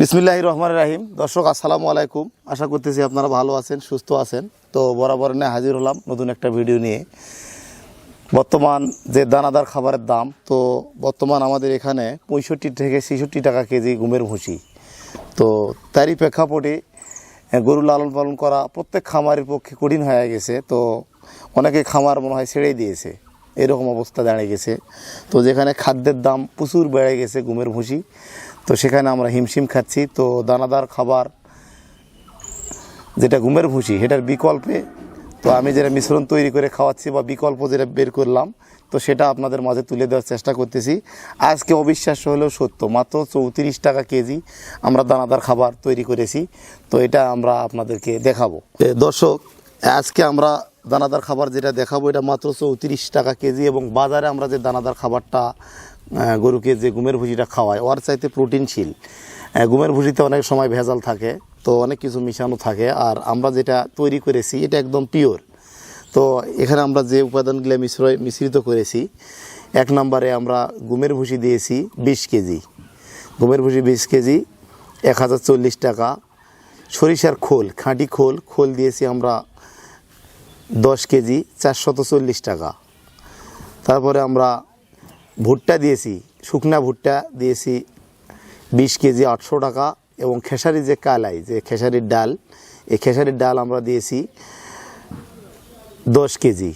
বিসমিল্লাহ রহমান রাহিম। দর্শক, আসসালামু আলাইকুম। আশা করতেছি আপনারা ভালো আছেন, সুস্থ আছেন। তো বরাবর নিয়ে হাজির হলাম নতুন একটা ভিডিও নিয়ে। বর্তমান যে দানাদার খাবারের দাম, তো বর্তমান আমাদের এখানে পঁয়ষট্টি থেকে ছেষট্টি টাকা কেজি গুমের ভুসি। তো তারই প্রেক্ষাপটে গরু লালন পালন করা প্রত্যেক খামারের পক্ষে কঠিন হয়ে গেছে। তো অনেকে খামার মনে হয় ছেড়েই দিয়েছে। এরকম অবস্থা দাঁড়িয়ে গেছে। তো যেখানে খাদ্যের দাম প্রচুর বেড়ে গেছে গুমের ভুসি, তো সেখানে আমরা হিমশিম খাচ্ছি। তো দানাদার খাবার যেটা ঘুমের ভুসি, সেটার বিকল্পে তো আমি যেটা মিশ্রণ তৈরি করে খাওয়াচ্ছি বা বিকল্প যেটা বের করলাম, তো সেটা আপনাদের মাঝে তুলে দেওয়ার চেষ্টা করতেছি। আজকে অবিশ্বাস্য হলেও সত্য, মাত্র চৌত্রিশ টাকা কেজি আমরা দানাদার খাবার তৈরি করেছি। তো এটা আমরা আপনাদেরকে দেখাবো। দর্শক, আজকে আমরা দানাদার খাবার যেটা দেখাবো, এটা মাত্র চৌত্রিশ টাকা কেজি এবং বাজারে আমরা যে দানাদার খাবারটা গরুকে যে গুমের ভুজিটা খাওয়াই, ওর চাইতে প্রোটিনশীল গুমের ভুজিতে অনেক সময় ভেজাল থাকে, তো অনেক কিছু মিশানো থাকে, আর আমরা যেটা তৈরি করেছি, এটা একদম পিওর তো এখানে আমরা যে উপাদানগুলো মিশ্র, মিশ্রিত করেছি, এক নম্বরে আমরা গুমের ভুসি দিয়েছি বিশ কেজি। গুমের ভুসি বিশ কেজি, এক হাজার চল্লিশ টাকা। সরিষার খোল, খাঁটি খোল খোল দিয়েছি আমরা দশ কেজি চারশত চল্লিশ টাকা। তারপরে আমরা ভুট্টা দিয়েছি, শুকনা ভুট্টা দিয়েছি বিশ কেজি আটশো টাকা এবং খেসারি যে কালাই, যে খেসারির ডাল, এই খেসারির ডাল আমরা দিয়েছি দশ কেজি।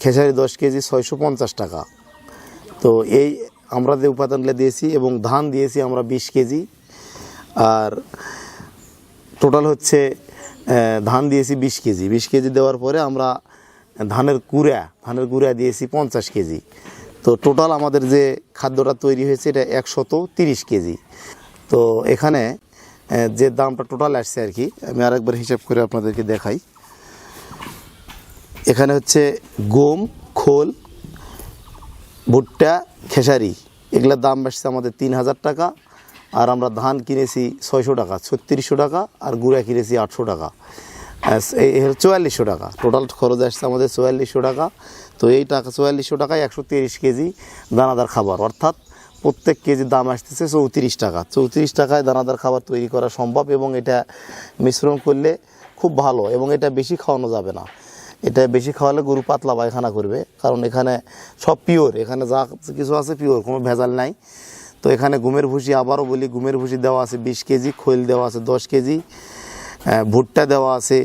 খেসারি দশ কেজি ছয়শো পঞ্চাশ টাকা। তো এই আমরা যে উপাদানগুলো দিয়েছি এবং ধান দিয়েছি আমরা বিশ কেজি। আর টোটাল হচ্ছে ধান দিয়েছি বিশ কেজি। বিশ কেজি দেওয়ার পরে আমরা ধানের কুড়া ধানের কুড়া দিয়েছি পঞ্চাশ কেজি। তো টোটাল আমাদের যে খাদ্যটা তৈরি হয়েছে এটা একশত তিরিশ কেজি। তো এখানে যে দামটা টোটাল আসছে আর কি, আমি আরেকবার হিসাব করে আপনাদেরকে দেখাই। এখানে হচ্ছে গম, খোল, ভুট্টা, খেসারি। এগুলোর দাম আসছে আমাদের তিন হাজার টাকা। আর আমরা ধান কিনেছি ছয়শো টাকা, ছত্রিশশো টাকা আর গুঁড়া কিনেছি আটশো টাকা। চুয়াল্লিশশো টাকা। টোটাল খরচ আসছে আমাদের চুয়াল্লিশশো টাকা। তো এই টাকা, চুয়াল্লিশশো টাকায় একশো তিরিশ কেজি দানাদার খাবার। অর্থাৎ প্রত্যেক কেজির দাম আসতেছে চৌত্রিশ টাকা। চৌত্রিশ টাকায় দানাদার খাবার তৈরি করা সম্ভব এবং এটা মিশ্রণ করলে খুব ভালো এবং এটা বেশি খাওয়ানো যাবে না। এটা বেশি খাওয়ালে গরু পাতলা পায়খানা করবে। কারণ এখানে সব পিওর এখানে যা কিছু আছে পিওর কোনো ভেজাল নাই। তো এখানে গুমের ভুসি আবারও বলি গুমের ভুসি দেওয়া আছে বিশ কেজি, খৈল দেওয়া আছে দশ কেজি ভুট্টা দেওয়া আছে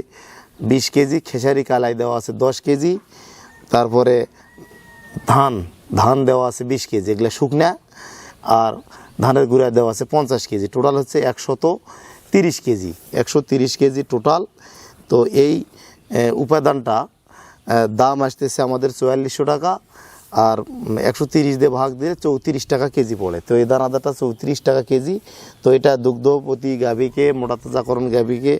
বিশ কেজি, খেসারি কালাই দেওয়া আছে দশ কেজি, তারপরে ধান ধান দেওয়া আছে বিশ কেজি, এগুলো শুকনা, আর ধানের গুঁড়া দেওয়া আছে পঞ্চাশ কেজি, টোটাল হচ্ছে একশত তিরিশ কেজি একশো তিরিশ কেজি টোটাল। তো এই উপাদানটা দাম আসতেছে আমাদের চুয়াল্লিশশো টাকা আর একশো তিরিশ দিয়ে ভাগ দিয়ে চৌত্রিশ টাকা কেজি পড়ে। তো এই দানাদারটা চৌত্রিশ টাকা কেজি। তো এটা দুগ্ধপতি গাভীকে, মোটা তাজাকরণ গাভীকে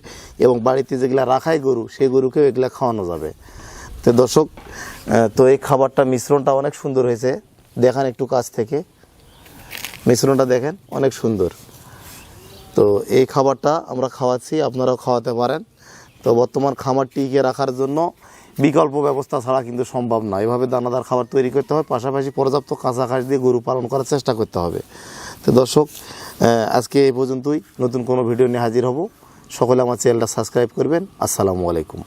এবং বাড়িতে যেগুলা রাখায় গরু, সেই গরুকেও এগুলা খাওয়ানো যাবে। তো দর্শক তো এই খাবারটা মিশ্রণটা অনেক সুন্দর হয়েছে। দেখান একটু কাছ থেকে। মিশ্রণটা দেখেন, অনেক সুন্দর। তো এই খাবারটা আমরা খাওয়াচ্ছি, আপনারাও খাওয়াতে পারেন। তো বর্তমান খামার টিকে রাখার জন্য বিকল্প ব্যবস্থা ছাড়া কিন্তু সম্ভব না। এভাবে দানাদার খাবার তৈরি করতে হবে পাশাপাশি পর্যাপ্ত কাঁচা ঘাস দিয়ে গরু পালন করার চেষ্টা করতে হবে। তো দর্শক আজকে এই পর্যন্তই। নতুন কোনো ভিডিও নিয়ে হাজির হব। সকলে আমার চ্যানেলটা সাবস্ক্রাইব করবেন। আসসালামু আলাইকুম।